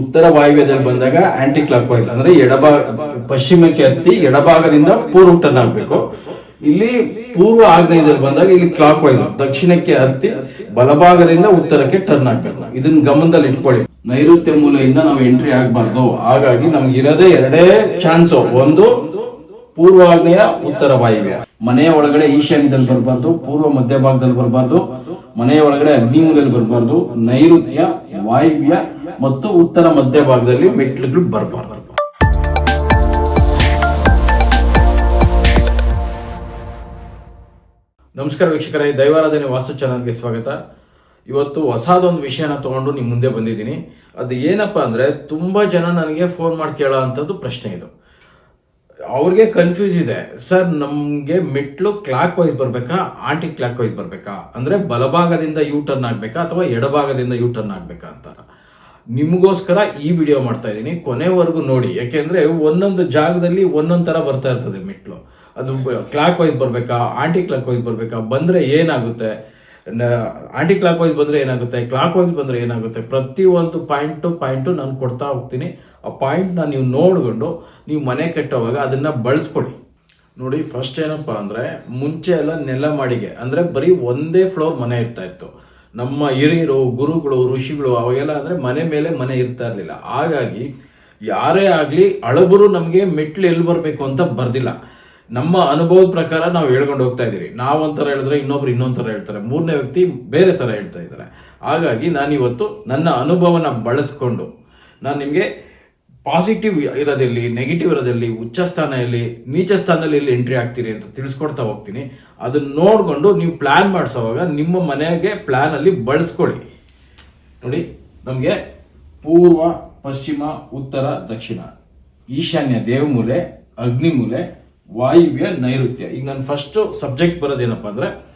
ಉತ್ತರ ವಾಯುವ್ಯದಲ್ಲಿ ಬಂದಾಗ aunty clock wise ಅಂದ್ರೆ ಎಡಭಾಗ, ಪಶ್ಚಿಮಕ್ಕೆ ಹತ್ತಿ ಎಡಭಾಗದಿಂದ ಪೂರ್ವ ಟರ್ನ್ ಆಗ್ಬೇಕು ಇಲ್ಲಿ ಪೂರ್ವ ಆಗ್ನೇಯದಲ್ಲಿ ಬಂದಾಗ ಇಲ್ಲಿ ಕ್ಲಾಕ್ ವೈಸ್ ದಕ್ಷಿಣಕ್ಕೆ ಹತ್ತಿ ಬಲಭಾಗದಿಂದ ಉತ್ತರಕ್ಕೆ ಟರ್ನ್ ಆಗ್ಬೇಕು ಇದನ್ನ ಗಮನದಲ್ಲಿ ಇಟ್ಕೊಳ್ಳಿ. ನೈಋತ್ಯ ಮೂಲೆಯಿಂದ ನಾವು ಎಂಟ್ರಿ ಆಗ್ಬಾರ್ದು. ಹಾಗಾಗಿ ನಮ್ಗೆ ಇರೋದೇ ಎರಡೇ ಚಾನ್ಸ್ ಒಂದು ಪೂರ್ವ ಆಗ್ನೇಯ, ಉತ್ತರ ವಾಯುವ್ಯ. ಮನೆಯ ಒಳಗಡೆ ಈಶಾನ್ಯದಲ್ಲಿ ಬರಬಾರ್ದು, ಪೂರ್ವ ಮಧ್ಯಭಾಗದಲ್ಲಿ ಬರಬಾರ್ದು, ಮನೆಯ ಒಳಗಡೆ ಅಗ್ನಿಮೂಲೆಯಲ್ಲಿ ಬರಬಾರ್ದು, ನೈಋತ್ಯ ವಾಯುವ್ಯ ಮತ್ತು ಉತ್ತರ ಮಧ್ಯಭಾಗದಲ್ಲಿ ಮೆಟ್ಲುಗಳು ಬರಬಾರ್ದು. ನಮಸ್ಕಾರ ವೀಕ್ಷಕರೇ, ದೈವಾರಾಧನೆ ವಾಸ್ತು ಚಾನಲ್ಗೆ ಸ್ವಾಗತ. ಇವತ್ತು ಹೊಸದೊಂದು ವಿಷಯನ ತಗೊಂಡು ನಿಮ್ಮ ಮುಂದೆ ಬಂದಿದ್ದೀನಿ. ಅದು ಏನಪ್ಪಾ ಅಂದ್ರೆ, ತುಂಬಾ ಜನ ನನಗೆ ಫೋನ್ ಮಾಡಿ ಕೇಳೋ ಪ್ರಶ್ನೆ ಇದು. ಅವ್ರಿಗೆ ಕನ್ಫ್ಯೂಸ್ ಇದೆ. ಸರ್, ನಮಗೆ ಮೆಟ್ಲು ಕ್ಲಾಕ್ ವೈಸ್ ಬರಬೇಕಾ ಆಂಟಿ ಕ್ಲಾಕ್ ವೈಸ್ ಬರಬೇಕಾ? ಅಂದ್ರೆ ಬಲಭಾಗದಿಂದ ಯೂ ಟರ್ನ್ ಆಗ್ಬೇಕಾ, ಅಥವಾ ಎಡಭಾಗದಿಂದ ಯೂ ಟರ್ನ್ ಆಗ್ಬೇಕಾ ಅಂತ. ನಿಮಗೋಸ್ಕರ ಈ ವಿಡಿಯೋ ಮಾಡ್ತಾ ಇದ್ದೀನಿ. ಕೊನೆವರೆಗೂ ನೋಡಿ. ಯಾಕೆಂದ್ರೆ ಒಂದೊಂದು ಜಾಗದಲ್ಲಿ ಒಂದೊಂದು ಥರ ಬರ್ತಾ ಇರ್ತದೆ ಮೆಟ್ಲು ಅದು ಕ್ಲಾಕ್ ವೈಸ್ ಬರಬೇಕಾ ಆಂಟಿ ಕ್ಲಾಕ್ ವೈಸ್ ಬರಬೇಕಾ, ಬಂದ್ರೆ ಏನಾಗುತ್ತೆ? ಆಂಟಿ ಕ್ಲಾಕ್ ವೈಸ್ ಬಂದ್ರೆ ಏನಾಗುತ್ತೆ? ಕ್ಲಾಕ್ ವೈಸ್ ಬಂದ್ರೆ ಏನಾಗುತ್ತೆ? ಪ್ರತಿಯೊಂದು ಪಾಯಿಂಟ್ ಟು ಪಾಯಿಂಟ್ ನಾನು ಕೊಡ್ತಾ ಹೋಗ್ತೀನಿ. ಆ ಪಾಯಿಂಟ್ನ ನೀವು ನೋಡ್ಕೊಂಡು ನೀವು ಮನೆ ಕಟ್ಟೋವಾಗ ಅದನ್ನ ಬಳಸ್ಕೊಳ್ಳಿ ನೋಡಿ ಫಸ್ಟ್ ಏನಪ್ಪಾ ಅಂದ್ರೆ, ಮುಂಚೆ ಎಲ್ಲ ನೆಲ ಮಾಡಿಗೆ, ಅಂದ್ರೆ ಬರೀ ಒಂದೇ ಫ್ಲೋರ್ ಮನೆ ಇರ್ತಾ ಇತ್ತು. ನಮ್ಮ ಹಿರಿಯರು, ಗುರುಗಳು, ಋಷಿಗಳು ಅವಾಗೆಲ್ಲ ಅಂದ್ರೆ ಮನೆ ಮೇಲೆ ಮನೆ ಇರ್ತಾ ಇರಲಿಲ್ಲ. ಹಾಗಾಗಿ ಯಾರೇ ಆಗಲಿ ಹಳಬರು ನಮಗೆ ಮೆಟ್ಲು ಎಲ್ಲಿ ಬರಬೇಕು ಅಂತ ಬರ್ದಿಲ್ಲ. ನಮ್ಮ ಅನುಭವದ ಪ್ರಕಾರ ನಾವು ಹೇಳ್ಕೊಂಡು ಹೋಗ್ತಾ ಇದ್ದೀವಿ ಒಂಥರ ಹೇಳಿದ್ರೆ ಇನ್ನೊಬ್ರು ಇನ್ನೊಂಥರ ಹೇಳ್ತಾರೆ. ಮೂರನೇ ವ್ಯಕ್ತಿ ಬೇರೆ ತರ ಹೇಳ್ತಾ ಇದ್ದಾರೆ. ಹಾಗಾಗಿ ನಾನು ಇವತ್ತು ನನ್ನ ಅನುಭವನ ಬಳಸ್ಕೊಂಡು ನಾನು ನಿಮಗೆ ಪಾಸಿಟಿವ್ ಇರೋದಿರಲಿ ನೆಗೆಟಿವ್ ಇರೋದಿರಲಿ ಉಚ್ಚ ಸ್ಥಾನ ಇರಲಿ ನೀಚ ಸ್ಥಾನದಲ್ಲಿ ಎಲ್ಲಿ ಎಂಟ್ರಿ ಆಗ್ತೀರಿ ಅಂತ ತಿಳಿಸ್ಕೊಡ್ತಾ ಹೋಗ್ತೀನಿ. ಅದನ್ನ ನೋಡಿಕೊಂಡು ನೀವು ಪ್ಲಾನ್ ಮಾಡಿಸೋವಾಗ ನಿಮ್ಮ ಮನೆಗೆ ಪ್ಲಾನ್ ಅಲ್ಲಿ ಬಳಸ್ಕೊಳ್ಳಿ. ನೋಡಿ, ನಮಗೆ ಪೂರ್ವ, ಪಶ್ಚಿಮ, ಉತ್ತರ, ದಕ್ಷಿಣ, ಈಶಾನ್ಯ ದೇವಮೂಲೆ, ಅಗ್ನಿಮೂಲೆ, ವಾಯುವ್ಯ, ನೈಋತ್ಯ. ಈಗ ನಾನು ಫಸ್ಟ್ ಸಬ್ಜೆಕ್ಟ್ ಬರೋದೇನಪ್ಪ ಅಂದ್ರೆ,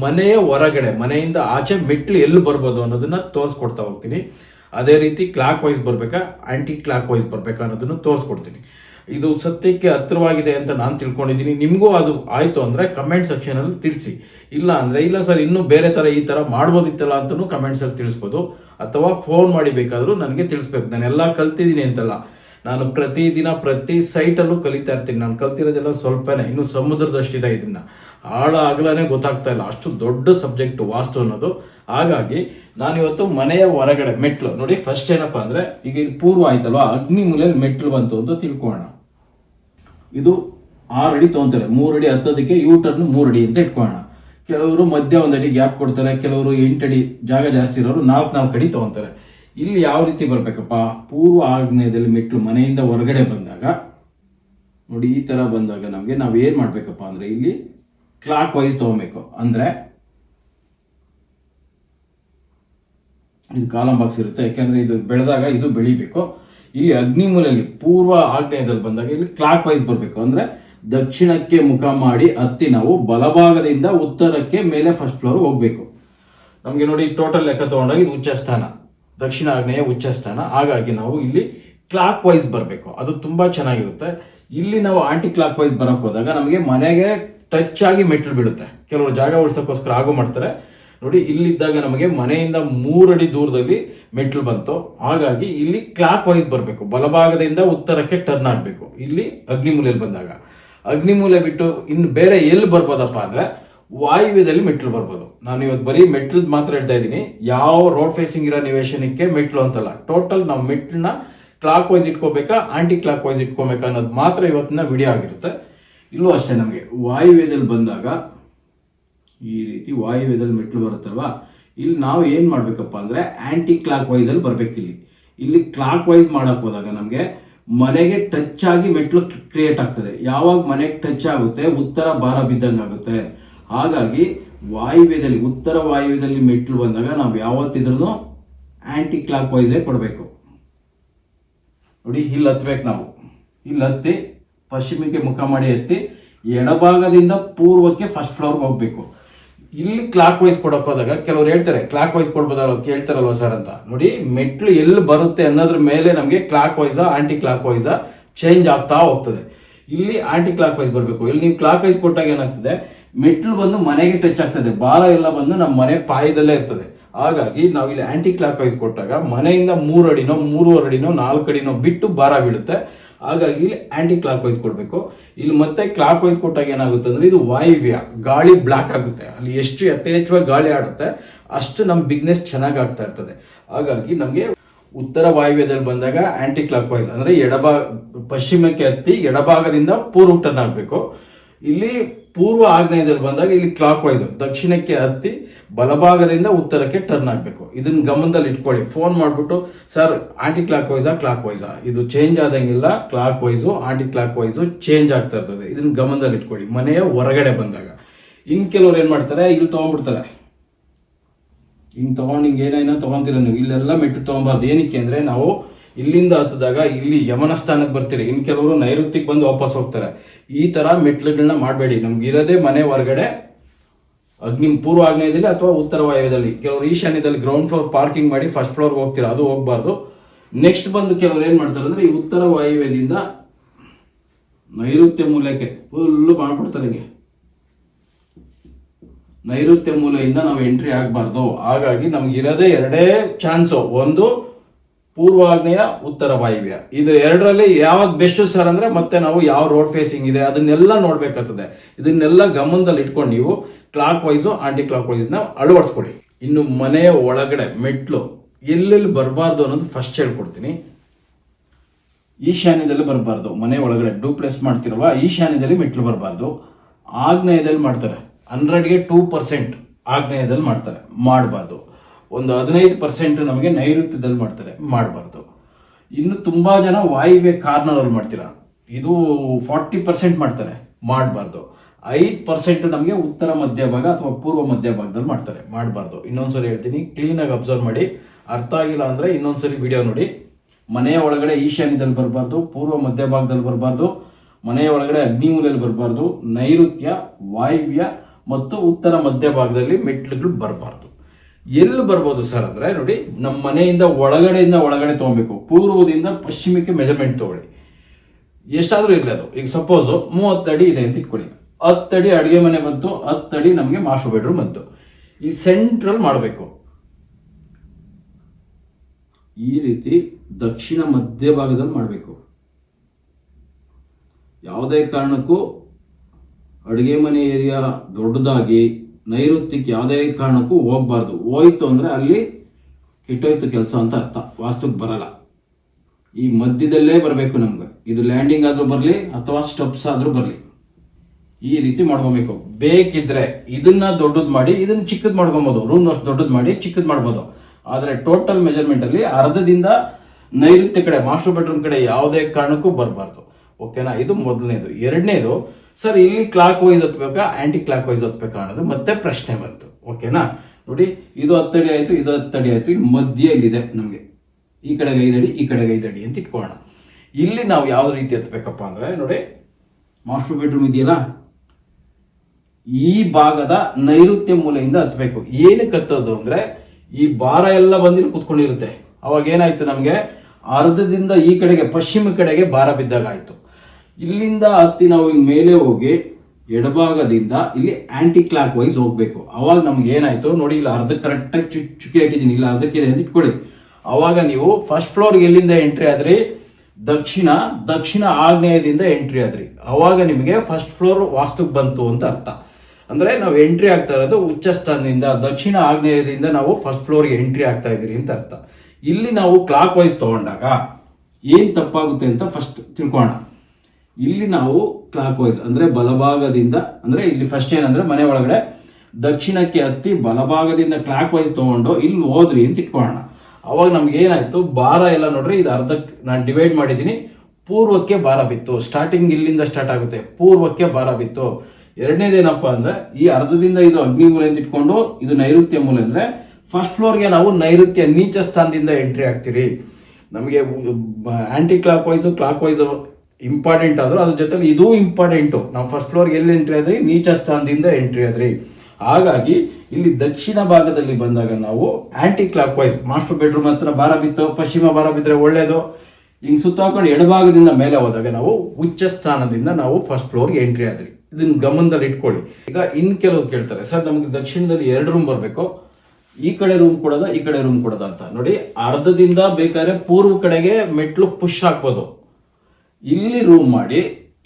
ಮನೆಯ ಹೊರಗಡೆ, ಮನೆಯಿಂದ ಆಚೆ ಮೆಟ್ಲು ಎಲ್ಲಿ ಬರ್ಬೋದು ಅನ್ನೋದನ್ನ ತೋರಿಸ್ಕೊಡ್ತಾ ಹೋಗ್ತೀನಿ. ಅದೇ ರೀತಿ ಕ್ಲಾಕ್ ವೈಸ್ ಬರ್ಬೇಕಾ? ಆಂಟಿ ಕ್ಲಾಕ್ ವೈಸ್ ಬರ್ಬೇಕಾ ಅನ್ನೋದನ್ನು ತೋರಿಸ್ಕೊಡ್ತೀನಿ. ಇದು ಸತ್ಯಕ್ಕೆ ಹತ್ರವಾಗಿದೆ ಅಂತ ನಾನು ತಿಳ್ಕೊಂಡಿದ್ದೀನಿ. ನಿಮಗೂ ಅದು ಆಯಿತು ಅಂದರೆ ಕಮೆಂಟ್ ಸೆಕ್ಷನಲ್ಲಿ ತಿಳಿಸಿ. ಇಲ್ಲ ಅಂದರೆ, ಇಲ್ಲ ಸರ್ ಇನ್ನೂ ಬೇರೆ ಥರ ಈ ಥರ ಮಾಡ್ಬೋದಿತ್ತಲ್ಲ ಅಂತಲೂ ಕಮೆಂಟ್ಸಲ್ಲಿ ತಿಳಿಸ್ಬೋದು. ಅಥವಾ ಫೋನ್ ಮಾಡಿ ಬೇಕಾದರೂ ನನಗೆ ತಿಳಿಸ್ಬೇಕು. ನಾನು ಎಲ್ಲ ಕಲ್ತಿದ್ದೀನಿ ಅಂತಲ್ಲ. ನಾನು ಪ್ರತಿದಿನ ಪ್ರತಿ ಸೈಟಲ್ಲೂ ಕಲಿತಾ ಇರ್ತೀನಿ. ನಾನು ಕಲ್ತಿರೋದೆಲ್ಲ ಸ್ವಲ್ಪನೇ. ಇನ್ನು ಸಮುದ್ರದಷ್ಟಿದೆ ಇದನ್ನ. ಆಳ ಅಗಲನೇ ಗೊತ್ತಾಗ್ತಾ ಇಲ್ಲ. ಅಷ್ಟು ದೊಡ್ಡ ಸಬ್ಜೆಕ್ಟ್ ವಾಸ್ತು ಅನ್ನೋದು. ಹಾಗಾಗಿ ನಾನಿವತ್ತು ಮನೆಯ ಹೊರಗಡೆ, ಮೆಟ್ಲು. ನೋಡಿ ಫಸ್ಟ್ ಏನಪ್ಪಾ ಅಂದ್ರೆ, ಈಗ ಇದು ಪೂರ್ವ ಆಯ್ತಲ್ವಾ? ಅಗ್ನಿ ಮೂಲೆಯಲ್ಲಿ ಮೆಟ್ಲು ಬಂತು ಅಂತ ತಿಳ್ಕೊಳ್ಳೋಣ. ಇದು ಆರು ಅಡಿ ತಗೊಂತಾರೆ. ಮೂರು ಅಡಿ ಹತ್ತೋದಕ್ಕೆ ಯೂ ಟರ್ನ್ ಮೂರು ಅಡಿ ಅಂತ ಇಟ್ಕೊಳ್ಳೋಣ. ಕೆಲವರು ಮಧ್ಯ ಒಂದು ಅಡಿ ಗ್ಯಾಪ್ ಕೊಡ್ತಾರೆ, ಕೆಲವರು ಎಂಟು ಅಡಿ ಜಾಗ ಜಾಸ್ತಿ ಇರೋರು ನಾಲ್ಕು ನಾಲ್ಕು ಅಡಿ ತಗೊಂತಾರೆ. ಇಲ್ಲಿ ಯಾವ ರೀತಿ ಬರಬೇಕಪ್ಪ? ಪೂರ್ವ ಆಗ್ನೇಯದಲ್ಲಿ ಮೆಟ್ಲು ಮನೆಯಿಂದ ಹೊರಗಡೆ ಬಂದಾಗ, ನೋಡಿ, ಈ ತರ ಬಂದಾಗ ನಮಗೆ ನಾವು ಏನು ಮಾಡಬೇಕಪ್ಪ ಅಂದ್ರೆ ಇಲ್ಲಿ ಕ್ಲಾಕ್ ವೈಸ್ ತಗೋಬೇಕು ಅಂದ್ರೆ ಇದು ಕಾಲಂ ಬಾಕ್ಸ್ ಇರುತ್ತೆ, ಯಾಕಂದ್ರೆ ಇದು ಬೆಳೆದಾಗ ಇದು ಬೆಳಿಬೇಕು. ಇಲ್ಲಿ ಅಗ್ನಿಮೂಲೆಯಲ್ಲಿ ಪೂರ್ವ ಆಗ್ನೇಯದಲ್ಲಿ ಬಂದಾಗ ಇಲ್ಲಿ ಕ್ಲಾಕ್ ವೈಸ್ ಬರಬೇಕು. ಅಂದ್ರೆ ದಕ್ಷಿಣಕ್ಕೆ ಮುಖ ಮಾಡಿ ಹತ್ತಿ ನಾವು ಬಲಭಾಗದಿಂದ ಉತ್ತರಕ್ಕೆ ಮೇಲೆ ಫಸ್ಟ್ ಫ್ಲೋರ್ ಹೋಗ್ಬೇಕು. ನಮಗೆ ನೋಡಿ ಟೋಟಲ್ ಲೆಕ್ಕ ತಗೊಂಡಾಗ ಇದು ಉಚ್ಚ ಸ್ಥಾನ. ದಕ್ಷಿಣ ಆಗ್ನೇಯ ಉಚ್ಚ ಸ್ಥಾನ. ಹಾಗಾಗಿ ನಾವು ಇಲ್ಲಿ ಕ್ಲಾಕ್ ವೈಸ್ ಬರಬೇಕು. ಅದು ತುಂಬಾ ಚೆನ್ನಾಗಿರುತ್ತೆ. ಇಲ್ಲಿ ನಾವು ಆಂಟಿ ಕ್ಲಾಕ್ ವೈಸ್ ಬರಕ್ ಹೋದಾಗ ನಮಗೆ ಮನೆಗೆ ಟಚ್ ಆಗಿ ಮೆಟ್ಲು ಬೀಳುತ್ತೆ. ಕೆಲವರು ಜಾಗ ಉಳಿಸೋಕ್ಕೋಸ್ಕರ ಆಗು ಮಾಡ್ತಾರೆ. ನೋಡಿ, ಇಲ್ಲಿದ್ದಾಗ ನಮಗೆ ಮನೆಯಿಂದ ಮೂರಡಿ ದೂರದಲ್ಲಿ ಮೆಟ್ಲು ಬಂತು. ಹಾಗಾಗಿ ಇಲ್ಲಿ ಕ್ಲಾಕ್ ವೈಸ್ ಬರಬೇಕು. ಬಲಭಾಗದಿಂದ ಉತ್ತರಕ್ಕೆ ಟರ್ನ್ ಆಗಬೇಕು. ಇಲ್ಲಿ ಅಗ್ನಿಮೂಲೆಯಲ್ಲಿ ಬಂದಾಗ. ಅಗ್ನಿಮೂಲೆ ಬಿಟ್ಟು ಇನ್ನು ಬೇರೆ ಎಲ್ಲಿ ಬರ್ಬೋದಪ್ಪ ಅಂದ್ರೆ ವಾಯುವ್ಯದಲ್ಲಿ ಮೆಟ್ಲು ಬರ್ಬೋದು. ನಾನು ಇವತ್ತು ಬರೀ ಮೆಟ್ಲದ್ ಮಾತ್ರ ಹೇಳ್ತಾ ಇದ್ದೀನಿ. ಯಾವ ರೋಡ್ ಫೇಸಿಂಗ್ ಇರೋ ನಿವೇಶನಕ್ಕೆ ಮೆಟ್ಲು ಅಂತಲ್ಲ. ಟೋಟಲ್ ನಾವು ಮೆಟ್ಲನ್ನ ಕ್ಲಾಕ್ ವೈಸ್ ಇಟ್ಕೋಬೇಕಾ ಆಂಟಿ ಕ್ಲಾಕ್ ವೈಸ್ ಇಟ್ಕೋಬೇಕಾ ಅನ್ನೋದು ಮಾತ್ರ ಇವತ್ತಿನ ವಿಡಿಯೋ ಆಗಿರುತ್ತೆ. ಇಲ್ಲೂ ಅಷ್ಟೇ ನಮಗೆ ವಾಯುವ್ಯದಲ್ಲಿ ಬಂದಾಗ ಈ ರೀತಿ ವಾಯುವ್ಯದಲ್ಲಿ ಮೆಟ್ಲು ಬರುತ್ತಲ್ವಾ? ಇಲ್ಲಿ ನಾವು ಏನು ಮಾಡಬೇಕಪ್ಪ ಅಂದ್ರೆ ಆ್ಯಂಟಿ ಕ್ಲಾಕ್ ವೈಸಲ್ಲಿ ಬರ್ಬೇಕು ಇಲ್ಲಿ. ಇಲ್ಲಿ ಕ್ಲಾಕ್ ವೈಸ್ ಮಾಡಕ್ ಹೋದಾಗ ನಮಗೆ ಮನೆಗೆ ಟಚ್ ಆಗಿ ಮೆಟ್ಲು ಕ್ರಿಯೇಟ್ ಆಗ್ತದೆ. ಯಾವಾಗ ಮನೆಗೆ ಟಚ್ ಆಗುತ್ತೆ, ಉತ್ತರ ಭಾರ ಬಿದ್ದಂಗೆ ಆಗುತ್ತೆ. ಹಾಗಾಗಿ ವಾಯುವ್ಯದಲ್ಲಿ, ಉತ್ತರ ವಾಯುವ್ಯದಲ್ಲಿ ಮೆಟ್ಲು ಬಂದಾಗ ನಾವು ಯಾವತ್ತಿದ್ರೂ ಆ್ಯಂಟಿ ಕ್ಲಾಕ್ ವೈಸೇ ಕೊಡಬೇಕು. ನೋಡಿ, ಇಲ್ಲಿ ಹತ್ಬೇಕು ನಾವು. ಇಲ್ಲಿ ಹತ್ತಿ ಪಶ್ಚಿಮಕ್ಕೆ ಮುಖ ಮಾಡಿ ಎತ್ತಿ ಎಡಭಾಗದಿಂದ ಪೂರ್ವಕ್ಕೆ ಫಸ್ಟ್ ಫ್ಲೋರ್ಗೆ ಹೋಗ್ಬೇಕು. ಇಲ್ಲಿ ಕ್ಲಾಕ್ ವೈಸ್ ಕೊಡಕ್ ಹೋದಾಗ ಕೆಲವ್ರು ಹೇಳ್ತಾರೆ ಕ್ಲಾಕ್ ವೈಸ್ ಕೊಡ್ಬೋದಲ್ಲ ಕೇಳ್ತಾರಲ್ವ ಸರ್ ಅಂತ. ನೋಡಿ ಮೆಟ್ಲು ಎಲ್ಲಿ ಬರುತ್ತೆ ಅನ್ನೋದ್ರ ಮೇಲೆ ನಮಗೆ clockwise aunty clock wise change ಆಗ್ತಾ ಹೋಗ್ತದೆ. ಇಲ್ಲಿ ಆಂಟಿ ಕ್ಲಾಕ್ ವೈಸ್ ಬರಬೇಕು. ಇಲ್ಲಿ ನೀವು ಕ್ಲಾಕ್ ವೈಸ್ ಕೊಟ್ಟಾಗ ಏನಾಗ್ತದೆ ಮೆಟ್ಲು ಬಂದು ಮನೆಗೆ ಟಚ್ ಆಗ್ತದೆ. ಬಾಲ ಎಲ್ಲ ಬಂದು ನಮ್ಮ ಮನೆ ಪಾಯದಲ್ಲೇ ಇರ್ತದೆ. ಹಾಗಾಗಿ ನಾವು ಇಲ್ಲಿ ಆಂಟಿ ಕ್ಲಾಕ್ ವೈಸ್ ಕೊಟ್ಟಾಗ ಮನೆಯಿಂದ ಮೂರು ಅಡಿನೋ ಮೂರುವರೆ ಅಡಿನೋ ನಾಲ್ಕು ಅಡಿನೋ ಬಿಟ್ಟು ಭಾರ ಬೀಳುತ್ತೆ. ಹಾಗಾಗಿ ಇಲ್ಲಿ ಆಂಟಿ ಕ್ಲಾಕ್ ವೈಸ್ ಕೊಡಬೇಕು. ಇಲ್ಲಿ ಮತ್ತೆ ಕ್ಲಾಕ್ ವೈಸ್ ಕೊಟ್ಟಾಗ ಏನಾಗುತ್ತೆ ಅಂದ್ರೆ ಇದು ವಾಯುವ್ಯ, ಗಾಳಿ ಬ್ಲಾಕ್ ಆಗುತ್ತೆ. ಅಲ್ಲಿ ಎಷ್ಟು ಯಥೇಚ್ಛವಾಗಿ ಗಾಳಿ ಆಡುತ್ತೆ, ಅಷ್ಟು ನಮ್ಮ ಬಿಗ್ನೆಸ್ ಚೆನ್ನಾಗಿ ಆಗ್ತಾ ಇರ್ತದೆ. ಹಾಗಾಗಿ ನಮಗೆ ಉತ್ತರ ವಾಯುವ್ಯದಲ್ಲಿ ಬಂದಾಗ ಆಂಟಿ ಕ್ಲಾಕ್ ವೈಸ್ ಅಂದ್ರೆ ಎಡಭಾಗ ಪಶ್ಚಿಮಕ್ಕೆ ಹತ್ತಿ ಎಡಭಾಗದಿಂದ ಪೂರ್ವ ಟರ್ನ್ ಆಗಬೇಕು. ಇಲ್ಲಿ ಪೂರ್ವ ಆಗ್ನೇಯದಲ್ಲಿ ಬಂದಾಗ ಇಲ್ಲಿ ಕ್ಲಾಕ್ ವೈಸ್ ದಕ್ಷಿಣಕ್ಕೆ ಹತ್ತಿ ಬಲಭಾಗದಿಂದ ಉತ್ತರಕ್ಕೆ ಟರ್ನ್ ಆಗಬೇಕು. ಇದನ್ನ ಗಮನದಲ್ಲಿ ಇಟ್ಕೊಳ್ಳಿ. ಫೋನ್ ಮಾಡಿಬಿಟ್ಟು ಸರ್ ಆಂಟಿ ಕ್ಲಾಕ್ ವೈಸಾ ಕ್ಲಾಕ್ ವೈಸಾ ಇದು ಚೇಂಜ್ ಆದಂಗಿಲ್ಲ clockwise aunty clock wise change ಆಗ್ತಾ ಇರ್ತದೆ. ಇದನ್ನ ಗಮನದಲ್ಲಿ ಇಟ್ಕೊಳ್ಳಿ. ಮನೆಯ ಹೊರಗಡೆ ಬಂದಾಗ. ಇನ್ ಕೆಲವ್ರು ಏನ್ ಮಾಡ್ತಾರೆ, ಇಲ್ಲಿ ತಗೊಂಡ್ಬಿಡ್ತಾರೆ. ಹಿಂಗ್ ತಗೊಂಡು ಹಿಂಗ್ ಏನೇನೋ ತಗೊಂತೀರ ನೀವು. ಇಲ್ಲೆಲ್ಲ ಮೆಟ್ಟು ತಗೊಂಬಾರ್ದು. ಏನಕ್ಕೆ ಅಂದ್ರೆ, ನಾವು ಇಲ್ಲಿಂದ ಹತ್ತಿದಾಗ ಇಲ್ಲಿ ಯಮನ ಸ್ಥಾನಕ್ಕೆ ಬರ್ತೀರಿ. ಇನ್ ಕೆಲವರು ನೈಋತ್ಯಕ್ಕೆ ಬಂದು ವಾಪಸ್ ಹೋಗ್ತಾರೆ. ಈ ತರ ಮೆಟ್ಲುಗಳನ್ನ ಮಾಡಬೇಡಿ. ನಮ್ಗೆ ಇರೋದೇ ಮನೆ ಹೊರಗಡೆ. ಅಗ್ನಿ ಪೂರ್ವ ಆಗ್ನೇಯದಲ್ಲಿ ಅಥವಾ ಉತ್ತರ ವಾಯುವ್ಯದಲ್ಲಿ? ಕೆಲವರು ಈಶಾನ್ಯದಲ್ಲಿ ಗ್ರೌಂಡ್ ಫ್ಲೋರ್ ಪಾರ್ಕಿಂಗ್ ಮಾಡಿ ಫಸ್ಟ್ ಫ್ಲೋರ್ ಹೋಗ್ತೀರಾ, ಅದು ಹೋಗಬಾರ್ದು. ನೆಕ್ಸ್ಟ್ ಬಂದು ಕೆಲವರು ಏನ್ ಮಾಡ್ತಾರೆ ಅಂದ್ರೆ ಈ ಉತ್ತರ ವಾಯುವ್ಯದಿಂದ ನೈಋತ್ಯ ಮೂಲಕ್ಕೆ ಫುಲ್ಲು ಮಾಡ್ಬಿಡ್ತಾರೆ ನಿಮಗೆ. ನೈಋತ್ಯ ಮೂಲೆಯಿಂದ ನಾವು ಎಂಟ್ರಿ ಆಗಬಾರ್ದು. ಹಾಗಾಗಿ ನಮ್ಗೆ ಇರೋದೇ ಎರಡೇ ಚಾನ್ಸು ಒಂದು ಪೂರ್ವಾಗ್ನೇಯ ಉತ್ತರ ವಾಯುವ್ಯ. ಇದು ಎರಡರಲ್ಲಿ ಯಾವ್ದು ಬೆಸ್ಟ್ ಸರ್ ಅಂದ್ರೆ ಮತ್ತೆ ನಾವು ಯಾವ ರೋಡ್ ಫೇಸಿಂಗ್ ಇದೆ ಅದನ್ನೆಲ್ಲ ನೋಡ್ಬೇಕಾಗ್ತದೆ. ಇದನ್ನೆಲ್ಲ ಗಮನದಲ್ಲಿ ಇಟ್ಕೊಂಡು ನೀವು ಕ್ಲಾಕ್ ವೈಸು ಆಂಟಿ ಕ್ಲಾಕ್ ವೈಸ್ನ ಅಳವಡಿಸ್ಕೊಡಿ. ಇನ್ನು ಮನೆಯ ಒಳಗಡೆ, ಮೆಟ್ಲು, ಎಲ್ಲೆಲ್ಲಿ ಬರಬಾರ್ದು ಅನ್ನೋದು ಫಸ್ಟ್ ಹೇಳ್ಕೊಡ್ತೀನಿ. ಈಶಾನ್ಯದಲ್ಲಿ ಬರಬಾರ್ದು. ಮನೆ ಒಳಗಡೆ ಡೂಪ್ಲೆಸ್ ಮಾಡ್ತಿರುವ ಈಶಾನ್ಯದಲ್ಲಿ ಮೆಟ್ಲು ಬರಬಾರ್ದು. ಆಗ್ನೇಯದಲ್ಲಿ ಮಾಡ್ತಾರೆ. ಹಂಡ್ರೆಡ್ಗೆ ಟೂ ಪರ್ಸೆಂಟ್ ಆಗ್ನೇಯದಲ್ಲಿ ಮಾಡ್ತಾರೆ. ಮಾಡಬಾರ್ದು. ಒಂದು ಹದಿನೈದು ಪರ್ಸೆಂಟ್ ನಮಗೆ ನೈಋತ್ಯದಲ್ಲಿ ಮಾಡ್ತಾರೆ, ಮಾಡಬಾರ್ದು. ಇನ್ನು ತುಂಬಾ ಜನ ವಾಯುವ್ಯ ಕಾರ್ನರ್ ಅಲ್ಲಿ ಮಾಡ್ತೀರಾ? ಇದು ಫಾರ್ಟಿ ಪರ್ಸೆಂಟ್ ಮಾಡ್ತಾರೆ, ಮಾಡಬಾರ್ದು. ಐದು ಪರ್ಸೆಂಟ್ ನಮಗೆ ಉತ್ತರ ಮಧ್ಯಭಾಗ ಅಥವಾ ಪೂರ್ವ ಮಧ್ಯಭಾಗದಲ್ಲಿ ಮಾಡ್ತಾರೆ, ಮಾಡಬಾರ್ದು. ಇನ್ನೊಂದ್ಸರಿ ಹೇಳ್ತೀನಿ ಕ್ಲೀನಾಗಿ ಅಬ್ಸರ್ವ್ ಮಾಡಿ. ಅರ್ಥ ಆಗಿಲ್ಲ ಅಂದ್ರೆ ಇನ್ನೊಂದ್ಸರಿ ವಿಡಿಯೋ ನೋಡಿ. ಮನೆಯ ಒಳಗಡೆ ಈಶಾನ್ಯದಲ್ಲಿ ಬರಬಾರ್ದು, ಪೂರ್ವ ಮಧ್ಯಭಾಗದಲ್ಲಿ ಬರಬಾರ್ದು, ಮನೆಯ ಒಳಗಡೆ ಅಗ್ನಿಮೂಲೆಯಲ್ಲಿ ಬರಬಾರ್ದು, ನೈಋತ್ಯ, ವಾಯುವ್ಯ ಮತ್ತು ಉತ್ತರ ಮಧ್ಯಭಾಗದಲ್ಲಿ ಮೆಟ್ಲುಗಳು ಬರಬಾರ್ದು. ಎಲ್ಲಿ ಬರ್ಬೋದು ಸರ್ ಅಂದ್ರೆ ನೋಡಿ, ನಮ್ಮ ಮನೆಯಿಂದ ಒಳಗಡೆಯಿಂದ ಒಳಗಡೆ ತಗೊಬೇಕು. ಪೂರ್ವದಿಂದ ಪಶ್ಚಿಮಕ್ಕೆ ಮೆಜರ್ಮೆಂಟ್ ತಗೊಳ್ಳಿ. ಎಷ್ಟಾದ್ರೂ ಇರಲಿ ಅದು. ಈಗ ಸಪೋಸ್ ಮೂವತ್ತಡಿ ಇದೆ ಅಂತ ಇಟ್ಕೊಳ್ಳಿ. ಹತ್ತಡಿ ಅಡುಗೆ ಮನೆ ಬಂತು ಹತ್ತಡಿ ನಮಗೆ ಮಾಸ್ಟರ್ ಬೆಡ್ರೂಮ್ ಬಂತು. ಈ ಸೆಂಟ್ರಲ್ ಮಾಡಬೇಕು. ಈ ರೀತಿ ದಕ್ಷಿಣ ಮಧ್ಯ ಭಾಗದಲ್ಲಿ ಮಾಡಬೇಕು. ಯಾವುದೇ ಕಾರಣಕ್ಕೂ ಅಡುಗೆ ಮನೆ ಏರಿಯಾ ದೊಡ್ಡದಾಗಿ ನೈಋತ್ಯಕ್ಕೆ ಯಾವುದೇ ಕಾರಣಕ್ಕೂ ಹೋಗ್ಬಾರ್ದು. ಹೋಯ್ತು ಅಂದರೆ ಅಲ್ಲಿ ಕೆಟ್ಟೋಯ್ತು ಕೆಲಸ ಅಂತ ಅರ್ಥ. ವಾಸ್ತುಕ್ಕೆ ಬರಲ್ಲ. ಈ ಮಧ್ಯದಲ್ಲೇ ಬರಬೇಕು ನಮ್ಗೆ. ಇದು ಲ್ಯಾಂಡಿಂಗ್ ಆದರೂ ಬರಲಿ ಅಥವಾ ಸ್ಟೆಪ್ಸ್ ಆದರೂ ಬರಲಿ. ಈ ರೀತಿ ಮಾಡ್ಕೊಬೇಕು. ಬೇಕಿದ್ರೆ ಇದನ್ನ ದೊಡ್ಡದ್ ಮಾಡಿ, ಇದನ್ನ ಚಿಕ್ಕದ್ ಮಾಡ್ಕೊಬೋದು. ರೂಮ್ ಅಷ್ಟು ದೊಡ್ಡದ್ ಮಾಡಿ, ಚಿಕ್ಕದ್ ಮಾಡ್ಬೋದು. ಆದ್ರೆ ಟೋಟಲ್ ಮೆಜರ್ಮೆಂಟ್ ಅಲ್ಲಿ ಅರ್ಧದಿಂದ ನೈಋತ್ಯ ಕಡೆ, ಮಾಸ್ಟರ್ ಬೆಡ್ರೂಮ್ ಕಡೆ ಯಾವುದೇ ಕಾರಣಕ್ಕೂ ಬರಬಾರ್ದು. ಓಕೆನಾ? ಇದು ಮೊದಲನೇದು. ಎರಡನೇದು ಸರ್, ಇಲ್ಲಿ ಕ್ಲಾಕ್ ವೈಸ್ ಹತ್ಬೇಕಾ ಆಂಟಿ ಕ್ಲಾಕ್ ವೈಸ್ ಹತ್ಬೇಕಾ ಅನ್ನೋದು ಮತ್ತೆ ಪ್ರಶ್ನೆ ಬಂತು. ಓಕೆನಾ ನೋಡಿ, ಇದು ಹತ್ತಡಿ ಆಯ್ತು, ಇದು ಹತ್ತಡಿ ಆಯ್ತು ಇಲ್ಲಿ ಮಧ್ಯ ಇಲ್ಲಿದೆ ನಮಗೆ. ಈ ಕಡೆಗೆ ಐದಡಿ ಈ ಕಡೆಗೆ ಐದಡಿ ಅಂತ ಇಟ್ಕೊಳ್ಳೋಣ. ಇಲ್ಲಿ ನಾವು ಯಾವ ರೀತಿ ಹತ್ಬೇಕಪ್ಪ ಅಂದ್ರೆ, ನೋಡಿ ಮಾಸ್ಟರ್ ಬೆಡ್ರೂಮ್ ಇದೆಯಲ್ಲ? ಈ ಭಾಗದ ನೈಋತ್ಯ ಮೂಲೆಯಿಂದ ಹತ್ಬೇಕು. ಏನಕ್ಕೆ ಹತ್ತೋದು ಅಂದ್ರೆ, ಈ ಭಾರ ಎಲ್ಲ ಬಂದಿಲ್ಲಿ ಕುತ್ಕೊಂಡಿರುತ್ತೆ. ಅವಾಗ ಏನಾಯ್ತು ನಮಗೆ? ಅರ್ಧದಿಂದ ಈ ಕಡೆಗೆ, ಪಶ್ಚಿಮ ಕಡೆಗೆ ಭಾರ ಬಿದ್ದಾಗ ಆಯ್ತು. ಇಲ್ಲಿಂದ ಹತ್ತಿ ನಾವು ಮೇಲೆ ಹೋಗಿ ಎಡಭಾಗದಿಂದ ಇಲ್ಲಿ ಆಂಟಿ ಕ್ಲಾಕ್ ವೈಸ್ ಹೋಗ್ಬೇಕು. ಅವಾಗ ನಮ್ಗೆ ಏನಾಯ್ತು? ನೋಡಿ, ಇಲ್ಲ ಅರ್ಧ ಕರೆಕ್ಟಾಗಿ ಚುಕ್ಕಿ ಹಾಕಿದ್ದೀನಿ. ಇಲ್ಲ ಅರ್ಧಕ್ಕೆ ಅಂತ ಇಟ್ಕೊಳ್ಳಿ. ಅವಾಗ ನೀವು ಫಸ್ಟ್ ಫ್ಲೋರ್ ಎಲ್ಲಿಂದ ಎಂಟ್ರಿ ಆದ್ರಿ? ದಕ್ಷಿಣ ದಕ್ಷಿಣ ಆಗ್ನೇಯದಿಂದ ಎಂಟ್ರಿ ಆದ್ರಿ. ಅವಾಗ ನಿಮಗೆ ಫಸ್ಟ್ ಫ್ಲೋರ್ ವಾಸ್ತುಕ್ ಬಂತು ಅಂತ ಅರ್ಥ. ಅಂದ್ರೆ ನಾವು ಎಂಟ್ರಿ ಆಗ್ತಾ ಇರೋದು ಉಚ್ಚ ಸ್ಥಾನದಿಂದ, ದಕ್ಷಿಣ ಆಗ್ನೇಯದಿಂದ ನಾವು ಫಸ್ಟ್ ಫ್ಲೋರ್ಗೆ ಎಂಟ್ರಿ ಆಗ್ತಾ ಇದೀರಿ ಅಂತ ಅರ್ಥ. ಇಲ್ಲಿ ನಾವು ಕ್ಲಾಕ್ ವೈಸ್ ತಗೊಂಡಾಗ ಏನ್ ತಪ್ಪಾಗುತ್ತೆ ಅಂತ ಫಸ್ಟ್ ತಿಳ್ಕೊಳ್ಳೋಣ ಇಲ್ಲಿ ನಾವು ಕ್ಲಾಕ್ ವೈಸ್ ಅಂದ್ರೆ ಬಲಭಾಗದಿಂದ, ಅಂದ್ರೆ ಇಲ್ಲಿ ಫಸ್ಟ್ ಏನಂದ್ರೆ ಮನೆ ಒಳಗಡೆ, ದಕ್ಷಿಣಕ್ಕೆ ಹತ್ತಿ ಬಲಭಾಗದಿಂದ ಕ್ಲಾಕ್ ವೈಸ್ ತಗೊಂಡು ಇಲ್ಲಿ ಹೋದ್ರಿ ಅಂತ ಇಟ್ಕೊಳ್ಳೋಣ. ಅವಾಗ ನಮ್ಗೆ ಏನಾಯ್ತು? ಭಾರ ಎಲ್ಲ ನೋಡ್ರಿ, ಇದು ಅರ್ಧಕ್ಕೆ ನಾನು ಡಿವೈಡ್ ಮಾಡಿದ್ದೀನಿ. ಪೂರ್ವಕ್ಕೆ ಭಾರ ಬಿತ್ತು. ಸ್ಟಾರ್ಟಿಂಗ್ ಇಲ್ಲಿಂದ ಸ್ಟಾರ್ಟ್ ಆಗುತ್ತೆ. ಪೂರ್ವಕ್ಕೆ ಭಾರ ಬಿತ್ತು. ಎರಡನೇದೇನಪ್ಪ ಅಂದ್ರೆ, ಈ ಅರ್ಧದಿಂದ ಇದು ಅಗ್ನಿ ಮೂಲೆ ಅಂತ ಇಟ್ಕೊಂಡು, ಇದು ನೈಋತ್ಯ ಮೂಲೆ ಅಂದ್ರೆ ಫಸ್ಟ್ ಫ್ಲೋರ್ಗೆ ನಾವು ನೈಋತ್ಯ ನೀಚ ಸ್ಥಾನದಿಂದ ಎಂಟ್ರಿ ಆಗ್ತೀರಿ. ನಮಗೆ anticlockwise clockwise important ಆದರೂ ಅದ್ರ ಜೊತೆಲಿ ಇದೂ ಇಂಪಾರ್ಟೆಂಟು ನಾವು ಫಸ್ಟ್ ಫ್ಲೋರ್ಗೆ ಎಲ್ಲಿ ಎಂಟ್ರಿ ಆದ್ರಿ? ನೀಚ ಸ್ಥಾನದಿಂದ ಎಂಟ್ರಿ ಆದ್ರಿ. ಹಾಗಾಗಿ ಇಲ್ಲಿ ದಕ್ಷಿಣ ಭಾಗದಲ್ಲಿ ಬಂದಾಗ ನಾವು aunty clock wise master bedroom ಹತ್ರ ಬಾರ ಬಿತ್ತು, ಪಶ್ಚಿಮ ಬಾರ ಬಿದ್ದರೆ ಒಳ್ಳೇದು. ಹಿಂಗ್ ಸುತ್ತ ಹಾಕೊಂಡು ಎಡಭಾಗದಿಂದ ಮೇಲೆ ಹೋದಾಗ ನಾವು ಉಚ್ಚ ಸ್ಥಾನದಿಂದ ನಾವು ಫಸ್ಟ್ ಫ್ಲೋರ್ಗೆ ಎಂಟ್ರಿ ಆದ್ರಿ. ಇದನ್ನ ಗಮನದಲ್ಲಿ ಇಟ್ಕೊಳ್ಳಿ. ಈಗ ಇನ್ ಕೆಲವು ಕೇಳ್ತಾರೆ, ಸರ್, ನಮಗೆ ದಕ್ಷಿಣದಲ್ಲಿ ಎರಡು ರೂಮ್ ಬರಬೇಕು. ಈ ಕಡೆ ರೂಮ್ ಕೊಡೋದ? ಈ ಕಡೆ ರೂಮ್ ಕೊಡೋದ? ಅಂತ. ನೋಡಿ, ಅರ್ಧದಿಂದ ಬೇಕಾದ್ರೆ ಪೂರ್ವ ಕಡೆಗೆ ಮೆಟ್ಲು ಪುಷ್ ಹಾಕ್ಬೋದು ಇಲ್ಲಿ ರೂಮ್ ಮಾಡಿ,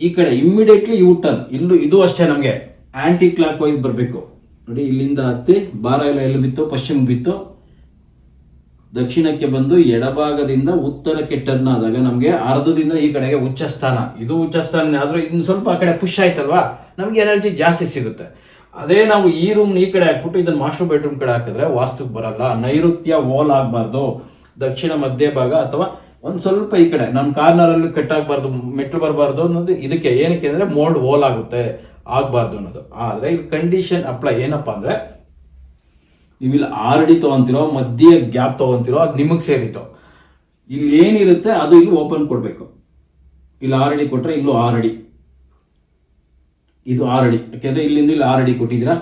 ಈ ಕಡೆ ಇಮ್ಮಿಡಿಯೇಟ್ಲಿ ಯು ಟರ್ನ್ ಇಲ್ಲೂ ಇದು ಅಷ್ಟೇ ನಮಗೆ. ಆಂಟಿ ಕ್ಲಾಕ್ ವೈಸ್ ಬರಬೇಕು. ನೋಡಿ, ಇಲ್ಲಿಂದ ಹತ್ತಿ ಬಾರ ಎಲ್ಲ ಎಲ್ಲಿ ಬಿತ್ತು? ಪಶ್ಚಿಮ ಬಿತ್ತು? ದಕ್ಷಿಣಕ್ಕೆ ಬಂದು ಎಡಭಾಗದಿಂದ ಉತ್ತರಕ್ಕೆ ಟರ್ನ್ ಆದಾಗ ನಮಗೆ ಅರ್ಧದಿಂದ ಈ ಕಡೆಗೆ ಉಚ್ಚ ಸ್ಥಾನ. ಇದು ಉಚ್ಚ ಸ್ಥಾನ ಆದ್ರೆ ಇನ್ನು ಸ್ವಲ್ಪ ಆ ಕಡೆ ಪುಷ್ ಆಯ್ತಲ್ವಾ? ನಮಗೆ ಎನರ್ಜಿ ಜಾಸ್ತಿ ಸಿಗುತ್ತೆ. ಅದೇ ನಾವು ಈ ರೂಮ್ ಈ ಕಡೆ ಹಾಕ್ಬಿಟ್ಟು ಇದನ್ನ ಮಾಸ್ಟರ್ ಬೆಡ್ರೂಮ್ ಕಡೆ ಹಾಕಿದ್ರೆ ವಾಸ್ತುಕ್ ಬರಲ್ಲ. ನೈಋತ್ಯ ವಾಲ್ ಆಗಬಾರ್ದು. ದಕ್ಷಿಣ ಮಧ್ಯ ಭಾಗ ಅಥವಾ ಒಂದ್ ಸ್ವಲ್ಪ ಈ ಕಡೆ ನಮ್ಮ ಕಾರ್ನರ್ ಅಲ್ಲಿ ಕಟ್ ಆಗ್ಬಾರ್ದು ಮೆಟ್ಲು ಬರಬಾರ್ದು ಅನ್ನೋದು ಇದಕ್ಕೆ ಏನಕ್ಕೆ ಅಂದರೆ ಮೋಲ್ಡ್ ಹೋಲ್ ಆಗುತ್ತೆ, ಆಗಬಾರ್ದು ಅನ್ನೋದು. ಆದ್ರೆ ಇಲ್ಲಿ ಕಂಡೀಷನ್ ಅಪ್ಲೈ ಏನಪ್ಪಾ ಅಂದ್ರೆ ನೀವು ಇಲ್ಲಿ ಆರ್ ಡಿ ತಗೊಂತಿರೋ, ಮಧ್ಯ ಗ್ಯಾಪ್ ತಗೊಂತಿರೋ, ಅದು ನಿಮಗೆ ಸೇರಿತ್ತು. ಇಲ್ಲಿ ಏನಿರುತ್ತೆ, ಅದು ಇಲ್ಲಿ ಓಪನ್ ಕೊಡಬೇಕು. ಇಲ್ಲಿ ಆರ್ ಡಿ ಕೊಟ್ಟರೆ ಇಲ್ಲೂ ಆರ್ ಡಿ ಇದು ಆರ್ ಡಿ ಯಾಕೆಂದರೆ ಇಲ್ಲಿಂದ ಇಲ್ಲಿ ಆರ್ ಡಿ ಕೊಟ್ಟಿದ್ದೀರಾ?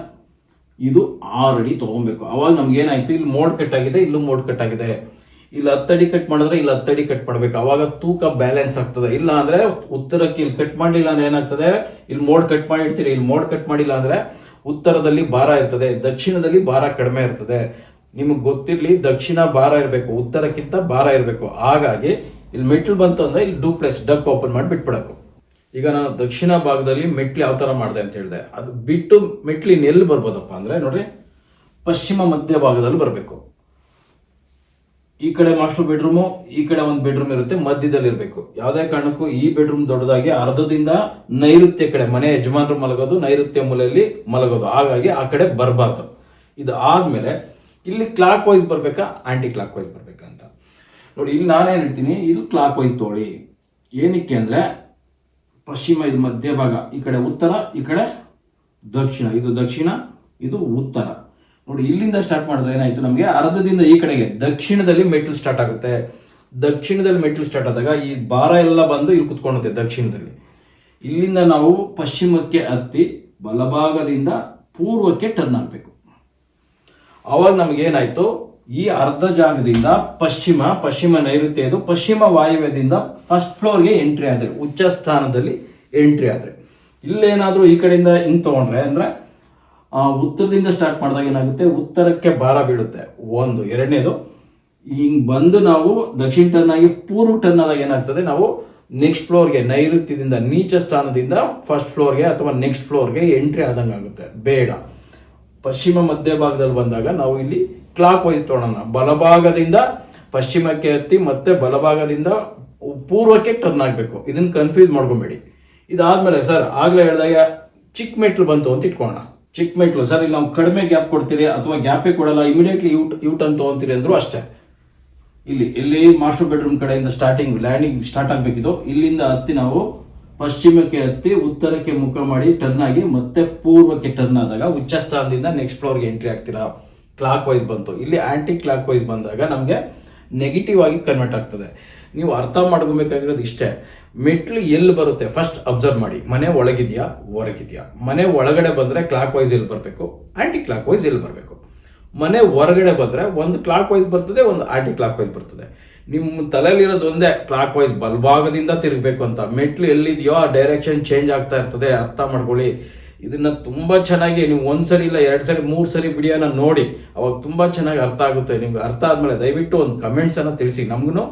ಇದು ಆರ್ ಡಿ ತಗೊಬೇಕು. ಅವಾಗ ನಮ್ಗೆ ಏನಾಯ್ತು ಇಲ್ಲಿ ಮೋಡ್ ಕಟ್ ಆಗಿದೆ, ಇಲ್ಲೂ ಮೋಡ್ ಕಟ್ ಆಗಿದೆ. ಇಲ್ಲಿ ಹತ್ತಡಿ ಕಟ್ ಮಾಡಿದ್ರೆ ಇಲ್ಲಿ ಹತ್ತಡಿ ಕಟ್ ಮಾಡ್ಬೇಕು. ಅವಾಗ ತೂಕ ಬ್ಯಾಲೆನ್ಸ್ ಆಗ್ತದೆ. ಇಲ್ಲ ಅಂದ್ರೆ ಉತ್ತರಕ್ಕೆ ಇಲ್ಲಿ ಕಟ್ ಮಾಡಿಲ್ಲ ಅಂದ್ರೆ ಏನಾಗ್ತದೆ? ಇಲ್ಲಿ ಮೋಡ್ ಕಟ್ ಮಾಡಿರ್ತೀರಿ, ಇಲ್ಲಿ ಮೋಡ್ ಕಟ್ ಮಾಡಿಲ್ಲ ಅಂದ್ರೆ ಉತ್ತರದಲ್ಲಿ ಭಾರ ಇರ್ತದೆ, ದಕ್ಷಿಣದಲ್ಲಿ ಭಾರ ಕಡಿಮೆ ಇರ್ತದೆ. ನಿಮಗೆ ಗೊತ್ತಿರಲಿ, ದಕ್ಷಿಣ ಭಾರ ಇರಬೇಕು, ಉತ್ತರಕ್ಕಿಂತ ಭಾರ ಇರಬೇಕು. ಹಾಗಾಗಿ ಇಲ್ಲಿ ಮೆಟ್ಲು ಬಂತು ಅಂದ್ರೆ ಇಲ್ಲಿ ಡೂಪ್ಲೆಸ್ ಡಕ್ ಓಪನ್ ಮಾಡಿ ಬಿಟ್ಬಿಡಕು. ಈಗ ನಾನು ದಕ್ಷಿಣ ಭಾಗದಲ್ಲಿ ಮೆಟ್ಲು ಯಾವ ತರ ಮಾಡಿದೆ ಅಂತ ಹೇಳಿದೆ. ಅದು ಬಿಟ್ಟು ಮೆಟ್ಲಿನ ಎಲ್ಲಿ ಬರ್ಬೋದಪ್ಪ ಅಂದ್ರೆ ನೋಡ್ರಿ, ಪಶ್ಚಿಮ ಮಧ್ಯ ಭಾಗದಲ್ಲಿ ಬರಬೇಕು. ಈ ಕಡೆ ಮಾಸ್ಟರ್ ಬೆಡ್ರೂಮು ಈ ಕಡೆ ಒಂದು ಬೆಡ್ರೂಮ್ ಇರುತ್ತೆ, ಮಧ್ಯದಲ್ಲಿ ಇರಬೇಕು. ಯಾವುದೇ ಕಾರಣಕ್ಕೂ ಈ ಬೆಡ್ರೂಮ್ ದೊಡ್ಡದಾಗಿ ಅರ್ಧದಿಂದ ನೈಋತ್ಯ ಕಡೆ, ಮನೆ ಯಜಮಾನರು ಮಲಗೋದು, ನೈಋತ್ಯ ಮೂಲೆಯಲ್ಲಿ ಮಲಗೋದು. ಹಾಗಾಗಿ ಆ ಕಡೆ ಬರಬಾರ್ದು. ಇದು ಆದ್ಮೇಲೆ ಇಲ್ಲಿ ಕ್ಲಾಕ್ ವೈಸ್ ಬರ್ಬೇಕಾ ಆಂಟಿ ಕ್ಲಾಕ್ ವೈಸ್ ಬರ್ಬೇಕಾ ಅಂತ. ನೋಡಿ, ಇಲ್ಲಿ ನಾನೇನು ಹೇಳ್ತೀನಿ ಇಲ್ಲಿ ಕ್ಲಾಕ್ ವೈಸ್ ತೋಳಿ. ಏನಕ್ಕೆ ಅಂದ್ರೆ, ಪಶ್ಚಿಮ ಇದು ಮಧ್ಯಭಾಗ, ಈ ಕಡೆ ಉತ್ತರ, ಈ ಕಡೆ ದಕ್ಷಿಣ. ಇದು ದಕ್ಷಿಣ, ಇದು ಉತ್ತರ. ನೋಡಿ, ಇಲ್ಲಿಂದ ಸ್ಟಾರ್ಟ್ ಮಾಡಿದ್ರೆ ಏನಾಯ್ತು ನಮಗೆ? ಅರ್ಧದಿಂದ ಈ ಕಡೆಗೆ, ದಕ್ಷಿಣದಲ್ಲಿ ಮೆಟ್ಲು ಸ್ಟಾರ್ಟ್ ಆಗುತ್ತೆ. ದಕ್ಷಿಣದಲ್ಲಿ ಮೆಟ್ಲು ಸ್ಟಾರ್ಟ್ ಆದಾಗ ಈ ಭಾರ ಎಲ್ಲ ಬಂದು ಇಲ್ಲಿ ಕುತ್ಕೊಳ್ಳುತ್ತೆ ದಕ್ಷಿಣದಲ್ಲಿ. ಇಲ್ಲಿಂದ ನಾವು ಪಶ್ಚಿಮಕ್ಕೆ ಹತ್ತಿ ಬಲಭಾಗದಿಂದ ಪೂರ್ವಕ್ಕೆ ಟರ್ನ್ ಆಗಬೇಕು. ಅವಾಗ ನಮ್ಗೆ ಏನಾಯ್ತು? ಈ ಅರ್ಧ ಜಾಗದಿಂದ ಪಶ್ಚಿಮ ಪಶ್ಚಿಮ ನೈಋತ್ಯ ಇದು ಪಶ್ಚಿಮ ವಾಯುವ್ಯದಿಂದ ಫಸ್ಟ್ ಫ್ಲೋರ್ಗೆ ಎಂಟ್ರಿ ಆದ್ರೆ ಉಚ್ಚ ಸ್ಥಾನದಲ್ಲಿ ಎಂಟ್ರಿ ಆದ್ರೆ. ಇಲ್ಲೇನಾದರೂ ಈ ಕಡೆಯಿಂದ ಹಿಂಗ್ ತಗೊಂಡ್ರೆ ಅಂದ್ರೆ ಉತ್ತರದಿಂದ ಸ್ಟಾರ್ಟ್ ಮಾಡಿದಾಗ ಏನಾಗುತ್ತೆ? ಉತ್ತರಕ್ಕೆ ಭಾರ ಬೀಳುತ್ತೆ. ಒಂದು. ಎರಡನೇದು, ಹಿಂಗ್ ಬಂದು ನಾವು ದಕ್ಷಿಣ ಟರ್ನ್ ಆಗಿ ಪೂರ್ವ ಟರ್ನ್ ಆದಾಗ ಏನಾಗ್ತದೆ? ನಾವು ನೆಕ್ಸ್ಟ್ ಫ್ಲೋರ್ಗೆ ನೈಋತ್ಯದಿಂದ ನೀಚ ಸ್ಥಾನದಿಂದ ಫಸ್ಟ್ ಫ್ಲೋರ್ಗೆ ಅಥವಾ ನೆಕ್ಸ್ಟ್ ಫ್ಲೋರ್ಗೆ ಎಂಟ್ರಿ ಆದಂಗೆ ಆಗುತ್ತೆ. ಬೇಡ. ಪಶ್ಚಿಮ ಮಧ್ಯಭಾಗದಲ್ಲಿ ಬಂದಾಗ ನಾವು ಇಲ್ಲಿ ಕ್ಲಾಕ್ ವೈಸ್ ತೊಗೊಳೋಣ ಬಲಭಾಗದಿಂದ ಪಶ್ಚಿಮಕ್ಕೆ ಹತ್ತಿ ಮತ್ತೆ ಬಲಭಾಗದಿಂದ ಪೂರ್ವಕ್ಕೆ ಟರ್ನ್ ಆಗಬೇಕು. ಇದನ್ನ ಕನ್ಫ್ಯೂಸ್ ಮಾಡ್ಕೊಬೇಡಿ. ಇದಾದ್ಮೇಲೆ ಸರ್ ಆಗ್ಲೇ ಹೇಳಿದಾಗ ಚಿಕ್ಕ ಮೆಟ್ಲು ಬಂತು ಅಂತ ಇಟ್ಕೊಳ್ಳೋಣ. ಚಿಕ್ಕ ಮೆಟ್ಲು ಸರ್, ಇಲ್ಲಿ ನಾವು ಕಡಿಮೆ ಗ್ಯಾಪ್ ಕೊಡ್ತೀರಿ ಅಥವಾ ಗ್ಯಾಪೇ ಕೊಡಲ್ಲ ಇಮಿಡಿಯೇಟ್ಲಿ ಯೂಟ್ ಯೂಟ್ ಅಂತ ತೊಗೊಂತೀರಿ ಅಂದ್ರು ಅಷ್ಟೇ. ಇಲ್ಲಿ ಇಲ್ಲಿ ಮಾಸ್ಟರ್ ಬೆಡ್ರೂಮ್ ಕಡೆಯಿಂದ ಸ್ಟಾರ್ಟಿಂಗ್ ಲ್ಯಾಂಡಿಂಗ್ ಸ್ಟಾರ್ಟ್ ಆಗಬೇಕಿದ್ದು ಇಲ್ಲಿಂದ ಹತ್ತಿ ನಾವು ಪಶ್ಚಿಮಕ್ಕೆ ಹತ್ತಿ, ಉತ್ತರಕ್ಕೆ ಮುಖ ಮಾಡಿ ಟರ್ನ್ ಆಗಿ ಮತ್ತೆ ಪೂರ್ವಕ್ಕೆ ಟರ್ನ್ ಆದಾಗ ಉಚ್ಚ ಸ್ಥಾನದಿಂದ ನೆಕ್ಸ್ಟ್ ಫ್ಲೋರ್ಗೆ ಎಂಟ್ರಿ ಆಗ್ತೀರಾ? ಕ್ಲಾಕ್ ವೈಸ್ ಬಂತು. ಇಲ್ಲಿ ಆಂಟಿ ಕ್ಲಾಕ್ ವೈಸ್ ಬಂದಾಗ ನಮಗೆ ನೆಗೆಟಿವ್ ಆಗಿ ಕನ್ವರ್ಟ್ ಆಗ್ತದೆ. ನೀವು ಅರ್ಥ ಮಾಡ್ಕೊಬೇಕಾಗಿರೋದು ಇಷ್ಟೇ. ಮೆಟ್ಲು ಎಲ್ಲಿ ಬರುತ್ತೆ? ಫಸ್ಟ್ ಅಬ್ಸರ್ವ್ ಮಾಡಿ. ಮನೆ ಒಳಗಿದೆಯಾ? ಹೊರಗಿದೆಯಾ? ಮನೆ ಒಳಗಡೆ ಬಂದರೆ ಕ್ಲಾಕ್ ವೈಸ್ ಎಲ್ಲಿ ಬರಬೇಕು? ಆ್ಯಂಟಿ ಕ್ಲಾಕ್ ವೈಸ್ ಎಲ್ಲಿ ಬರಬೇಕು? ಮನೆ ಹೊರಗಡೆ ಬಂದರೆ ಒಂದು ಕ್ಲಾಕ್ ವೈಸ್ ಬರ್ತದೆ, ಒಂದು ಆ್ಯಂಟಿ ಕ್ಲಾಕ್ ವೈಸ್ ಬರ್ತದೆ. ನಿಮ್ಮ ತಲೆಯಲ್ಲಿರೋದು ಒಂದೇ ಕ್ಲಾಕ್ ವೈಸ್ ಬಲ್ಭಾಗದಿಂದ ತಿರುಗಬೇಕು ಅಂತ. ಮೆಟ್ಲು ಎಲ್ಲಿದೆಯೋ ಆ ಡೈರೆಕ್ಷನ್ ಚೇಂಜ್ ಆಗ್ತಾ ಇರ್ತದೆ, ಅರ್ಥ ಮಾಡ್ಕೊಳ್ಳಿ. ಇದನ್ನ ತುಂಬಾ ಚೆನ್ನಾಗಿ ನೀವು ಒಂದು ಸರಿ ಇಲ್ಲ, ಎರಡು ಸರಿ, ಮೂರು ಸರಿ ವಿಡಿಯೋನ ನೋಡಿ. ಅವಾಗ ತುಂಬಾ ಚೆನ್ನಾಗಿ ಅರ್ಥ ಆಗುತ್ತೆ. ನಿಮ್ಗೆ ಅರ್ಥ ಆದ್ಮೇಲೆ ದಯವಿಟ್ಟು ಒಂದು ಕಮೆಂಟ್ಸನ್ನು ತಿಳಿಸಿ. ನಮ್ಗೂ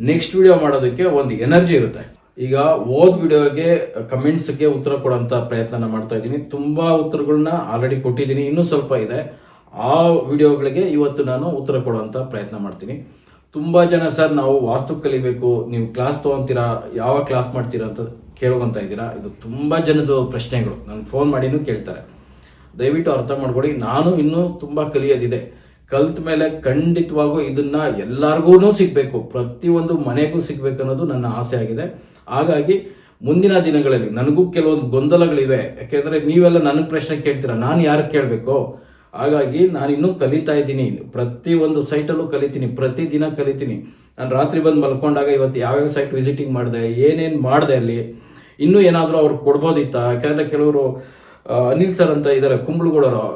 ನೆಕ್ಸ್ಟ್ ವಿಡಿಯೋ ಮಾಡೋದಕ್ಕೆ ಒಂದು ಎನರ್ಜಿ ಇರುತ್ತೆ. ಈಗ ಓದ್ ವಿಡಿಯೋಗೆ ಕಮೆಂಟ್ಸ್ಗೆ ಉತ್ತರ ಕೊಡೋಂಥ ಪ್ರಯತ್ನ ಮಾಡ್ತಾ ಇದ್ದೀನಿ. ತುಂಬಾ ಉತ್ತರಗಳನ್ನ ಆಲ್ರೆಡಿ ಕೊಟ್ಟಿದ್ದೀನಿ. ಇನ್ನೂ ಸ್ವಲ್ಪ ಇದೆ. ಆ ವಿಡಿಯೋಗಳಿಗೆ ಇವತ್ತು ನಾನು ಉತ್ತರ ಕೊಡುವಂತ ಪ್ರಯತ್ನ ಮಾಡ್ತೀನಿ. ತುಂಬಾ ಜನ ಸರ್, ನಾವು ವಾಸ್ತು ಕಲಿಬೇಕು, ನೀವು ಕ್ಲಾಸ್ ತಗೊಂತೀರಾ, ಯಾವ ಕ್ಲಾಸ್ ಮಾಡ್ತೀರಾ ಅಂತ ಕೇಳುವಂತ ಇದ್ದೀರಾ? ಇದು ತುಂಬಾ ಜನದ ಪ್ರಶ್ನೆಗಳು. ನನಗೆ ಫೋನ್ ಮಾಡಿನೂ ಕೇಳ್ತಾರೆ. ದಯವಿಟ್ಟು ಅರ್ಥ ಮಾಡ್ಕೊಳ್ಳಿ. ನಾನು ಇನ್ನೂ ತುಂಬಾ ಕಲಿಯೋದಿದೆ. ಕಲ್ತ ಮೇಲೆ ಖಂಡಿತವಾಗೂ ಇದನ್ನ ಎಲ್ಲಾರ್ಗೂ ಸಿಗ್ಬೇಕು. ಪ್ರತಿಯೊಂದು ಮನೆಗೂ ಸಿಗ್ಬೇಕು ಅನ್ನೋದು ನನ್ನ ಆಸೆ ಆಗಿದೆ. ಹಾಗಾಗಿ ಮುಂದಿನ ದಿನಗಳಲ್ಲಿ ನನಗೂ ಕೆಲವೊಂದು ಗೊಂದಲಗಳಿವೆ. ಯಾಕೆಂದ್ರೆ ನೀವೆಲ್ಲ ನನಗೆ ಪ್ರಶ್ನೆ ಕೇಳ್ತೀರಾ? ನಾನು ಯಾರು ಕೇಳಬೇಕು? ಹಾಗಾಗಿ ನಾನು ಇನ್ನೂ ಕಲಿತಾ ಇದ್ದೀನಿ. ಪ್ರತಿ ಒಂದು ಸೈಟಲ್ಲೂ ಕಲಿತೀನಿ. ಪ್ರತಿ ದಿನ ಕಲಿತೀನಿ. ನಾನು ರಾತ್ರಿ ಬಂದು ಮಲ್ಕೊಂಡಾಗ ಇವತ್ತು ಯಾವ್ಯಾವ ಸೈಟ್ ವಿಸಿಟಿಂಗ್ ಮಾಡಿದೆ, ಏನೇನು ಮಾಡಿದೆ ಅಲ್ಲಿ, ಇನ್ನೂ ಏನಾದರೂ ಅವ್ರು ಕೊಡ್ಬೋದಿತ್ತಾ? ಯಾಕೆಂದ್ರೆ ಕೆಲವರು ಅನಿಲ್ ಸರ್ ಅಂತ ಇದ್ದಾರೆ ಕುಂಬಳಗೂಡವರು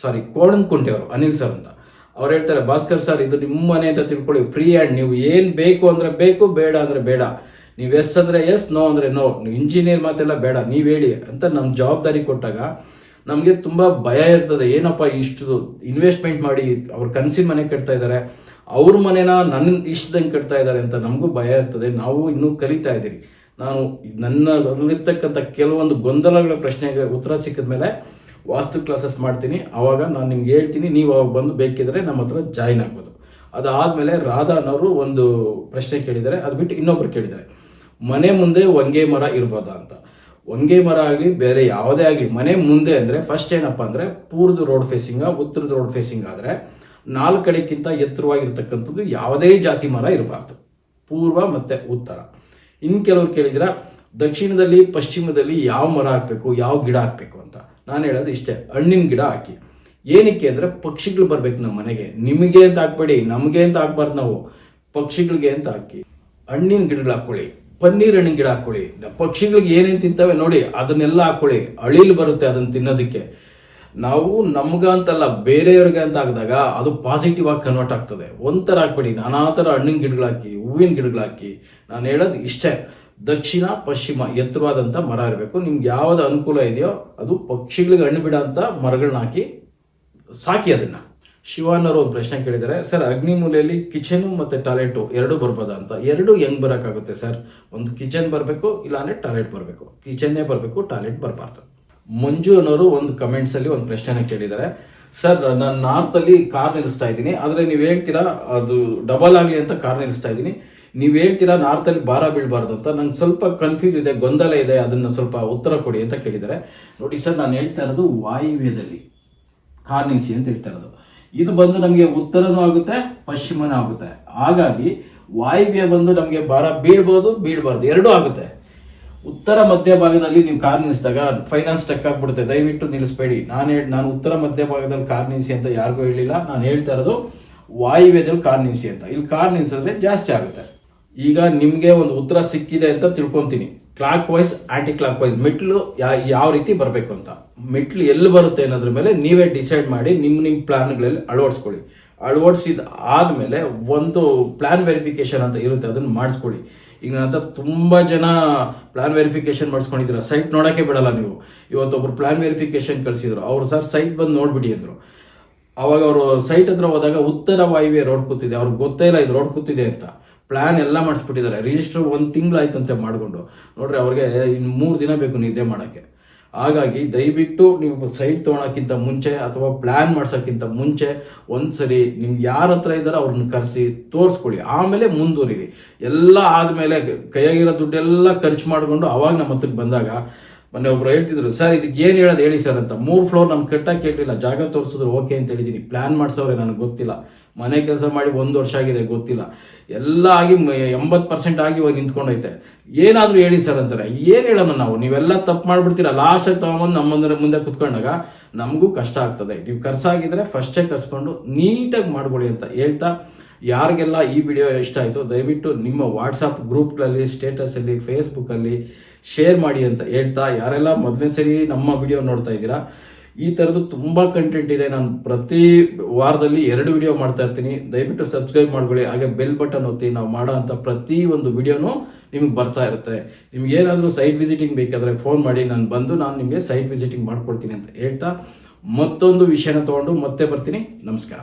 ಸಾರಿ ಕೋಣಂಕುಂಟೆಯವರು ಅನಿಲ್ ಸರ್ ಅಂತ. ಅವ್ರು ಹೇಳ್ತಾರೆ, ಭಾಸ್ಕರ್ ಸರ್ ಇದು ನಿಮ್ಮ ಮನೆ ಅಂತ ತಿಳ್ಕೊಳ್ಳಿ ಫ್ರೀ ಆ್ಯಂಡ್ ನೀವು ಏನ್ ಬೇಕು ಅಂದ್ರೆ ಬೇಕು, ಬೇಡ ಅಂದ್ರೆ ಬೇಡ. ನೀವು ಎಸ್ ಅಂದ್ರೆ ಎಸ್ ನೋ ಅಂದ್ರೆ ನೋ ನೀವು ಇಂಜಿನಿಯರ್ ಮಾತೆಲ್ಲ ಬೇಡ, ನೀವು ಹೇಳಿ ಅಂತ ನಮ್ಮ ಜವಾಬ್ದಾರಿ ಕೊಟ್ಟಾಗ ನಮಗೆ ತುಂಬಾ ಭಯ ಇರ್ತದೆ, ಏನಪ್ಪ ಇಷ್ಟು ಇನ್ವೆಸ್ಟ್ಮೆಂಟ್ ಮಾಡಿ ಅವ್ರ ಕನಸಿನ ಮನೆ ಕಟ್ತಾ ಇದ್ದಾರೆ ಅವ್ರ ಮನೇನ ನನ್ನ ಇಷ್ಟದಂಗೆ ಕಟ್ತಾ ಇದ್ದಾರೆ ಅಂತ ನಮಗೂ ಭಯ ಇರ್ತದೆ, ನಾವು ಇನ್ನೂ ಕಲಿತಾ ಇದ್ದೀವಿ ನಾನು ನನ್ನಲ್ಲಿರ್ತಕ್ಕಂಥ ಕೆಲವೊಂದು ಗೊಂದಲಗಳ ಪ್ರಶ್ನೆಗೆ ಉತ್ತರ ಸಿಕ್ಕಿದ ಮೇಲೆ ವಾಸ್ತು ಕ್ಲಾಸಸ್ ಮಾಡ್ತೀನಿ ಆವಾಗ ನಾನು ನಿಮ್ಗೆ ಹೇಳ್ತೀನಿ, ನೀವು ಅವಾಗ ಬಂದು ಬೇಕಿದ್ರೆ ನಮ್ಮ ಹತ್ರ ಜಾಯಿನ್ ಆಗ್ಬೋದು. ಅದಾದ್ಮೇಲೆ ರಾಧಾ ಅನ್ನೋರು ಒಂದು ಪ್ರಶ್ನೆ ಕೇಳಿದ್ದಾರೆ, ಅದು ಬಿಟ್ಟು ಇನ್ನೊಬ್ರು ಕೇಳಿದ್ದಾರೆ. ಮನೆ ಮುಂದೆ ಹೊಂಗೆ ಮರ ಇರ್ಬೋದಾ ಅಂತ. ಹೊಂಗೆ ಮರ ಆಗಲಿ, ಬೇರೆ ಯಾವುದೇ ಆಗಲಿ, ಮನೆ ಮುಂದೆ ಅಂದರೆ ಫಸ್ಟ್ ಏನಪ್ಪ ಅಂದರೆ ಪೂರ್ವದ ರೋಡ್ ಫೇಸಿಂಗ ಉತ್ತರದ ರೋಡ್ ಫೇಸಿಂಗ್ ಆದರೆ ನಾಲ್ಕು ಕಡೆಗಿಂತ ಎತ್ತರವಾಗಿರ್ತಕ್ಕಂಥದ್ದು ಯಾವುದೇ ಜಾತಿ ಮರ ಇರಬಾರ್ದು. ಪೂರ್ವ ಮತ್ತು ಉತ್ತರ. ಇನ್ನು ಕೆಲವರು ಕೇಳಿದ್ರ ದಕ್ಷಿಣದಲ್ಲಿ, ಪಶ್ಚಿಮದಲ್ಲಿ ಯಾವ ಮರ ಹಾಕ್ಬೇಕು, ಯಾವ ಗಿಡ ಹಾಕ್ಬೇಕು ಅಂತ. ನಾನು ಹೇಳೋದು ಇಷ್ಟೇ, ಹಣ್ಣಿನ ಗಿಡ ಹಾಕಿ. ಏನಕ್ಕೆ ಅಂದರೆ ಪಕ್ಷಿಗಳು ಬರಬೇಕು ನಮ್ಮ ಮನೆಗೆ. ನಿಮಗೆ ಅಂತ ಹಾಕ್ಬೇಡಿ ನಮಗೆ ಅಂತ ಹಾಕ್ಬಾರ್ದು ನಾವು. ಪಕ್ಷಿಗಳಿಗೆ ಅಂತ ಹಾಕಿ. ಹಣ್ಣಿನ ಗಿಡಗಳು ಹಾಕೊಳ್ಳಿ, ಪನ್ನೀರ್ ಹಣ್ಣಿನ ಗಿಡ ಹಾಕೊಳ್ಳಿ. ಪಕ್ಷಿಗಳಿಗೆ ಏನೇನು ತಿಂತವೆ ನೋಡಿ, ಅದನ್ನೆಲ್ಲ ಹಾಕೊಳ್ಳಿ. ಅಳಿಲು ಬರುತ್ತೆ ಅದನ್ನ ತಿನ್ನೋದಕ್ಕೆ. ನಾವು ನಮ್ಗ ಅಂತಲ್ಲ, ಬೇರೆಯವ್ರಿಗೆ ಅಂತ ಹಾಕಿದಾಗ ಅದು ಪಾಸಿಟಿವ್ ಆಗಿ ಕನ್ವರ್ಟ್ ಆಗ್ತದೆ. ಒಂಥರ ಹಾಕ್ಬೇಡಿ ನಾನಾ ಥರ ಹಣ್ಣಿನ ಗಿಡಗಳು ಹಾಕಿ, ಹೂವಿನ ಗಿಡಗಳು ಹಾಕಿ. ನಾನು ಹೇಳೋದು ಇಷ್ಟೇ. ದಕ್ಷಿಣ, ಪಶ್ಚಿಮ ಎತ್ತರವಾದಂಥ ಮರ ಇರಬೇಕು. ನಿಮ್ಗೆ ಯಾವ್ದು ಅನುಕೂಲ ಇದೆಯೋ ಅದು ಪಕ್ಷಿಗಳಿಗೆ ಹಣ್ಣು ಬಿಡೋಂಥ ಮರಗಳನ್ನ ಹಾಕಿ ಸಾಕಿ ಅದನ್ನ. ಶಿವಾನವರು ಒಂದು ಪ್ರಶ್ನೆ ಕೇಳಿದ್ದಾರೆ, ಸರ್, ಅಗ್ನಿ ಮೂಲೆಯಲ್ಲಿ ಕಿಚನು ಮತ್ತೆ ಟಾಯ್ಲೆಟು ಎರಡು ಬರ್ಬೋದಾ ಅಂತ? ಎರಡು ಹೆಂಗ್ ಬರೋಕ್ಕಾಗುತ್ತೆ ಸರ್? ಒಂದು ಕಿಚನ್ ಬರಬೇಕು, ಇಲ್ಲಾಂದರೆ ಟಾಯ್ಲೆಟ್ ಬರಬೇಕು. ಕಿಚನ್ನೇ ಬರಬೇಕು, ಟಾಯ್ಲೆಟ್ ಬರಬಾರ್ದು. ಮಂಜು ಅನ್ನೋರು ಒಂದು ಕಮೆಂಟ್ಸಲ್ಲಿ ಒಂದು ಪ್ರಶ್ನೆನ ಕೇಳಿದ್ದಾರೆ. ಸರ್, ನಾನು ನಾರ್ತಲ್ಲಿ ಕಾರ್ ನಿಲ್ಲಿಸ್ತಾ ಇದ್ದೀನಿ. ಆದರೆ ನೀವು ಹೇಳ್ತೀರಾ ಅದು ಡಬಲ್ ಆಗಲಿ ಅಂತ ಕಾರ್ ನಿಲ್ಲಿಸ್ತಾ ಇದ್ದೀನಿ. ನೀವು ಹೇಳ್ತೀರಾ ನಾರ್ತ್ ಅಲ್ಲಿ ಭಾರ ಬೀಳಬಾರ್ದು ಅಂತ? ನಂಗೆ ಸ್ವಲ್ಪ ಕನ್ಫ್ಯೂಸ್ ಇದೆ, ಗೊಂದಲ ಇದೆ, ಅದನ್ನ ಸ್ವಲ್ಪ ಉತ್ತರ ಕೊಡಿ ಅಂತ ಕೇಳಿದ್ದಾರೆ. ನೋಡಿ ಸರ್, ನಾನು ಹೇಳ್ತಾ ಇರೋದು ವಾಯುವ್ಯದಲ್ಲಿ. ಕಾರ್ನಿಸಿ ಅಂತ ಹೇಳ್ತಾ ಇರೋದು. ಇದು ಬಂದು ನಮಗೆ ಉತ್ತರನೂ ಆಗುತ್ತೆ, ಪಶ್ಚಿಮನೂ ಆಗುತ್ತೆ. ಹಾಗಾಗಿ ವಾಯುವ್ಯ ಬಂದು ನಮಗೆ ಭಾರ ಬೀಳ್ಬೋದು, ಬೀಳ್ಬಾರ್ದು, ಎರಡೂ ಆಗುತ್ತೆ. ಉತ್ತರ ಮಧ್ಯ ಭಾಗದಲ್ಲಿ ನೀವು ಕಾರ್ ನಿಲ್ಲಿಸಿದಾಗ ಫೈನಾನ್ಸ್ ಟೆಕ್ ಆಗ್ಬಿಡುತ್ತೆ. ದಯವಿಟ್ಟು ನಿಲ್ಲಿಸಬೇಡಿ ನಾನು ಹೇಳಿ, ನಾನು ಉತ್ತರ ಮಧ್ಯ ಭಾಗದಲ್ಲಿ ಕಾರ್ ನಿಲ್ಲಿಸಿ ಅಂತ ಯಾರಿಗೂ ಹೇಳಿಲ್ಲ. ನಾನು ಹೇಳ್ತಾ ಇರೋದು ವಾಯುವ್ಯದಲ್ಲಿ ಕಾರ್ ನಿಲ್ಲಿಸಿ ಅಂತ. ಇಲ್ಲಿ ಕಾರ್ ನಿಲ್ಸಿದ್ರೆ ಜಾಸ್ತಿ ಆಗುತ್ತೆ. ಈಗ ನಿಮಗೆ ಒಂದು ಉತ್ತರ ಸಿಕ್ಕಿದೆ ಅಂತ ತಿಳ್ಕೊಂತೀನಿ. Clockwise aunty clock wise ಮೆಟ್ಲು ಯಾವ ರೀತಿ ಬರಬೇಕು ಅಂತ. ಮೆಟ್ಲು ಎಲ್ಲಿ ಬರುತ್ತೆ ಅನ್ನೋದ್ರ ಮೇಲೆ ನೀವೇ ಡಿಸೈಡ್ ಮಾಡಿ ನಿಮ್ಮ ನಿಮ್ಮ ಪ್ಲಾನ್ಗಳಲ್ಲಿ ಅಳವಡಿಸ್ಕೊಳ್ಳಿ. ಅಳವಡಿಸಿದ ಆದ್ಮೇಲೆ ಒಂದು ಪ್ಲಾನ್ ವೆರಿಫಿಕೇಶನ್ ಅಂತ ಇರುತ್ತೆ, ಅದನ್ನ ಮಾಡಿಸ್ಕೊಳ್ಳಿ. ಈಗ ಅಂತ ತುಂಬ ತುಂಬಾ ಜನ ಪ್ಲಾನ್ ವೆರಿಫಿಕೇಶನ್ ಮಾಡಿಸ್ಕೊಂಡಿದ್ದೀರ. ಸೈಟ್ ನೋಡಕ್ಕೆ ಬಿಡಲ್ಲ ನೀವು. ಇವತ್ತೊಬ್ರು ಪ್ಲಾನ್ ವೆರಿಫಿಕೇಶನ್ ಕಳಿಸಿದ್ರು. ಅವರು, ಸರ್ ಸೈಟ್ ಬಂದು ನೋಡ್ಬಿಡಿ ಅಂದರು. ಅವಾಗ ಅವರು ಸೈಟ್ ಹತ್ರ ಹೋದಾಗ ಉತ್ತರ ವಾಯುವೆ ರೋಡ್ ಕೂತಿದೆ. ಅವ್ರಿಗೆ ಗೊತ್ತೇ ಇಲ್ಲ, ಇದು ರೋಡ್ ಕೂತಿದೆ ಅಂತ. ಪ್ಲಾನ್ ಎಲ್ಲ ಮಾಡಿಸ್ಬಿಟ್ಟಿದ್ದಾರೆ. ರಿಜಿಸ್ಟರ್ ಒಂದು ತಿಂಗಳಾಯ್ತಂತೆ ಮಾಡಿಕೊಂಡು. ನೋಡ್ರಿ ಅವ್ರಿಗೆ ಇನ್ನು ಮೂರು ದಿನ ಬೇಕು ನಿದ್ದೆ ಮಾಡೋಕ್ಕೆ. ಹಾಗಾಗಿ ದಯವಿಟ್ಟು ನೀವು ಸೈಟ್ ತೊಗೊಳಕ್ಕಿಂತ ಮುಂಚೆ ಅಥವಾ ಪ್ಲಾನ್ ಮಾಡ್ಸೋಕ್ಕಿಂತ ಮುಂಚೆ ಒಂದ್ಸರಿ ನಿಮ್ಗೆ ಯಾರ ಹತ್ರ ಇದ್ದಾರೋ ಅವ್ರನ್ನ ಕರೆಸಿ ತೋರಿಸ್ಕೊಳ್ಳಿ. ಆಮೇಲೆ ಮುಂದುವರಿರಿ. ಎಲ್ಲ ಆದಮೇಲೆ ಕೈಯಾಗಿರೋ ದುಡ್ಡೆಲ್ಲ ಖರ್ಚು ಮಾಡಿಕೊಂಡು ಅವಾಗ ನಮ್ಮ ಹತ್ರಕ್ಕೆ ಬಂದಾಗ ಮೊನ್ನೆ ಒಬ್ರು ಹೇಳ್ತಿದ್ರು, ಸರ್ ಇದಕ್ಕೆ ಏನು ಹೇಳೋದು ಹೇಳಿ ಸರ್ ಅಂತ. ಮೂರು ಫ್ಲೋರ್ ನಮ್ಗೆ ಕಟ್ಟಕ್ಕೆ ಹೇಳಿಲ್ಲ ಜಾಗ ತೋರಿಸಿದ್ರು ಓಕೆ ಅಂತ ಹೇಳಿದ್ದೀನಿ ಪ್ಲಾನ್ ಮಾಡಿಸೋರೆ ನನಗೆ ಗೊತ್ತಿಲ್ಲ. ಮನೆ ಕೆಲಸ ಮಾಡಿ ಒಂದು ವರ್ಷ ಆಗಿದೆ, ಗೊತ್ತಿಲ್ಲ. ಎಲ್ಲ ಆಗಿ ಎಂಬತ್ತು ಪರ್ಸೆಂಟ್ ಆಗಿ ಇವಾಗ ನಿಂತ್ಕೊಂಡೈತೆ. ಏನಾದರೂ ಹೇಳಿ ಸರ್ ಅಂತಾರೆ. ಏನು ಹೇಳೋಣ ನಾವು? ನೀವೆಲ್ಲ ತಪ್ಪು ಮಾಡ್ಬಿಡ್ತೀರಾ? ಲಾಸ್ಟಾಗಿ ತಗೊಂಬಂದು ನಮ್ಮ ಮುಂದೆ ಮುಂದೆ ಕುತ್ಕೊಂಡಾಗ ನಮಗೂ ಕಷ್ಟ ಆಗ್ತದೆ. ನೀವು ಕರ್ಸಾಗಿದ್ರೆ ಫಸ್ಟೇ ಕರ್ಸ್ಕೊಂಡು ನೀಟಾಗಿ ಮಾಡ್ಕೊಳ್ಳಿ ಅಂತ ಹೇಳ್ತಾ ಯಾರಿಗೆಲ್ಲ ಈ ವಿಡಿಯೋ ಇಷ್ಟ ಆಯಿತು, ದಯವಿಟ್ಟು ನಿಮ್ಮ ವಾಟ್ಸಪ್ ಗ್ರೂಪ್ಗಳಲ್ಲಿ, ಸ್ಟೇಟಸಲ್ಲಿ ಫೇಸ್ಬುಕ್ಕಲ್ಲಿ ಶೇರ್ ಮಾಡಿ ಅಂತ ಹೇಳ್ತಾ, ಯಾರೆಲ್ಲ ಮೊದಲನೇ ಸರಿ ನಮ್ಮ ವಿಡಿಯೋ ನೋಡ್ತಾ ಇದ್ದೀರಾ ಈ ಥರದ್ದು ತುಂಬ ಕಂಟೆಂಟ್ ಇದೆ. ನಾನು ಪ್ರತಿ ವಾರದಲ್ಲಿ ಎರಡು ವಿಡಿಯೋ ಮಾಡ್ತಾ ಇರ್ತೀನಿ. ದಯವಿಟ್ಟು ಸಬ್ಸ್ಕ್ರೈಬ್ ಮಾಡ್ಕೊಳ್ಳಿ. ಹಾಗೆ ಬೆಲ್ ಬಟನ್ ಒತ್ತಿ ನಾವು ಮಾಡೋ ಅಂತ ಪ್ರತಿ ಒಂದು ವಿಡಿಯೋನು ನಿಮ್ಗೆ ಬರ್ತಾ ಇರುತ್ತೆ. ನಿಮ್ಗೆ ಏನಾದರೂ ಸೈಟ್ ವಿಸಿಟಿಂಗ್ ಬೇಕಾದರೆ ಫೋನ್ ಮಾಡಿ. ನಾನು ಬಂದು ನಾನು ನಿಮಗೆ ಸೈಟ್ ವಿಸಿಟಿಂಗ್ ಮಾಡ್ಕೊಡ್ತೀನಿ ಅಂತ ಹೇಳ್ತಾ ಮತ್ತೊಂದು ವಿಷಯನ ತಗೊಂಡು ಮತ್ತೆ ಬರ್ತೀನಿ. ನಮಸ್ಕಾರ.